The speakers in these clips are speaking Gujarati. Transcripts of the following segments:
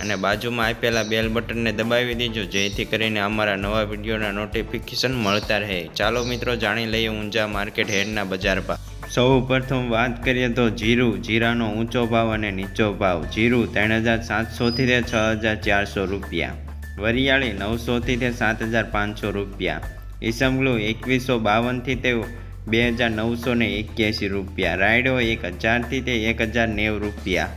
અને બાજુમાં આપેલા બેલ બટનને દબાવી દેજો, જેથી કરીને અમારા નવા વિડીયોના નોટિફિકેશન મળતા રહે. ચાલો મિત્રો, જાણી લઈએ ઊંઝા માર્કેટ હેડના બજાર ભાવ. સૌ પ્રથમ વાત કરીએ તો જીરું, જીરાનો ઊંચો ભાવ અને નીચો ભાવ. જીરું ત્રણ હજાર સાતસોથી તે છ હજાર ચારસો રૂપિયા. વરિયાળી નવસોથી તે સાત હજાર પાંચસો રૂપિયા. ઈસમગલું એકવીસો બાવનથી તે બે હજાર નવસો ને એક્યાસી રૂપિયા. રાયડો એક હજારથી તે એક હજાર નેવું રૂપિયા.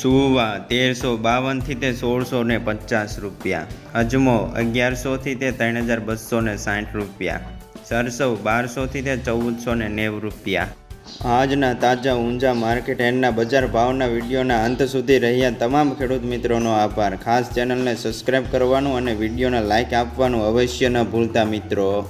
સુવા તેરસો બાવનથી તે સોળસો ને પચાસ રૂપિયા. અજમો અગિયારસોથી તે ત્રણ હજાર બસો ને સાઠ રૂપિયા. સરસવ બારસોથી તે ચૌદસો ને નેવું રૂપિયા. આજના તાજા ઊંઝા માર્કેટ એન્ડના બજાર ભાવના વિડીયોના અંત સુધી રહ્યા તમામ ખેડૂત મિત્રોનો આભાર. ખાસ ચેનલને સબસ્ક્રાઈબ કરવાનું અને વિડીયોને લાઇક આપવાનું અવશ્ય ન ભૂલતા મિત્રો.